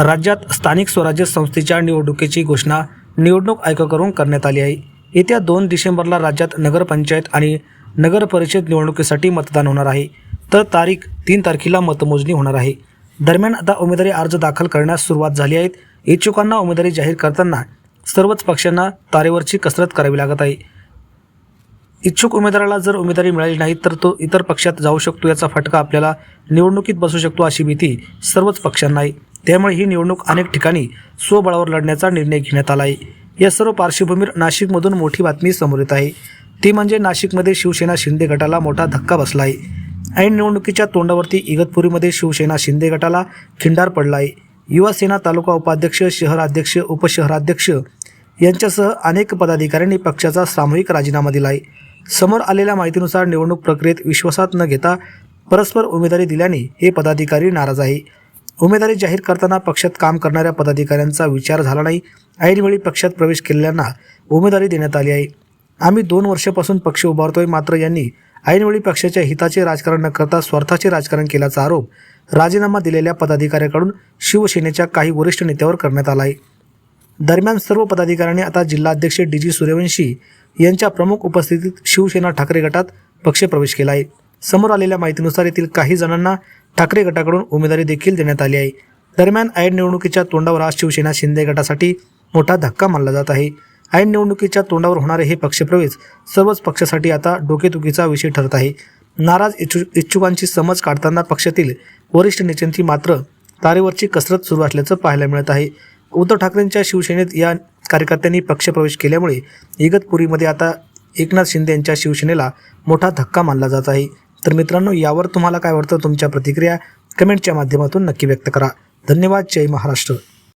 राज्यात स्थानिक स्वराज्य संस्थेच्या निवडणुकीची घोषणा निवडणूक आयोगाकडून करण्यात आली आहे. येत्या दोन डिसेंबरला राज्यात नगरपंचायत आणि नगरपरिषद निवडणुकीसाठी मतदान होणार आहे. तर तारीख तीन तारखेला मतमोजणी होणार आहे. दरम्यान आता उमेदवारी अर्ज दाखल करण्यास सुरुवात झाली आहे. इच्छुकांना उमेदवारी जाहीर करताना सर्वच पक्षांना तारेवरची कसरत करावी लागत आहे. इच्छुक उमेदवाराला जर उमेदवारी मिळाली नाही तर तो इतर पक्षात जाऊ शकतो याचा फटका आपल्याला निवडणुकीत बसू शकतो अशी भीती सर्वच पक्षांना आहे. त्यामुळे ही निवडणूक अनेक ठिकाणी स्वबळावर लढण्याचा निर्णय घेण्यात आला आहे या सर्व पार्श्वभूमीवर नाशिकमधून मोठी बातमी समोर येत आहे. ती म्हणजे नाशिकमध्ये शिवसेना शिंदे गटाला मोठा धक्का बसला आहे ऐन निवडणुकीच्या तोंडावरती इगतपुरीमध्ये शिवसेना शिंदे गटाला खिंडार पडला आहे युवा सेना तालुका उपाध्यक्ष शहराध्यक्ष उपशहराध्यक्ष यांच्यासह अनेक पदाधिकाऱ्यांनी पक्षाचा सामूहिक राजीनामा दिला आहे समोर आलेल्या माहितीनुसार निवडणूक प्रक्रियेत विश्वासात न घेता परस्पर उमेदवारी दिल्याने हे पदाधिकारी नाराज आहे. उमेदवारी जाहीर करताना पक्षात काम करणाऱ्या पदाधिकाऱ्यांचा विचार झाला नाही. ऐनवेळी पक्षात प्रवेश केलेल्यांना उमेदवारी देण्यात आली आहे. आम्ही दोन वर्षापासून पक्ष उभारतोय मात्र यांनी ऐनवेळी पक्षाच्या हिताचे राजकारण न करता स्वार्थाचे राजकारण केल्याचा आरोप राजीनामा दिलेल्या पदाधिकाऱ्याकडून शिवसेनेच्या काही वरिष्ठ नेत्यावर करण्यात आला आहे. दरम्यान सर्व पदाधिकाऱ्यांनी आता जिल्हाध्यक्ष डी जी सूर्यवंशी यांच्या प्रमुख उपस्थितीत शिवसेना ठाकरे गटात पक्षप्रवेश केला आहे. समोर आलेल्या माहितीनुसार येथील काही जणांना ठाकरे गटाकडून उमेदवारी देखील देण्यात आली आहे. दरम्यान ऐन निवडणुकीच्या तोंडावर आज शिवसेना शिंदे गटासाठी मोठा धक्का मानला जात आहे. ऐन निवडणुकीच्या तोंडावर होणारे हे पक्षप्रवेश सर्वच पक्षासाठी आता डोकेदुखीचा विषय ठरत आहे. नाराज इच्छु इच्छुकांची समज काढताना पक्षातील वरिष्ठ नेत्यांची मात्र तारेवरची कसरत सुरू असल्याचं पाहायला मिळत आहे. उद्धव ठाकरेंच्या शिवसेनेत या कार्यकर्त्यांनी पक्षप्रवेश केल्यामुळे इगतपुरीमध्ये आता एकनाथ शिंदे यांच्या शिवसेनेला मोठा धक्का मानला जात आहे. तर मित्रांनो यावर तुम्हाला काय वाटतं? तुमच्या प्रतिक्रिया कमेंटच्या माध्यमातून नक्की व्यक्त करा. धन्यवाद. जय महाराष्ट्र.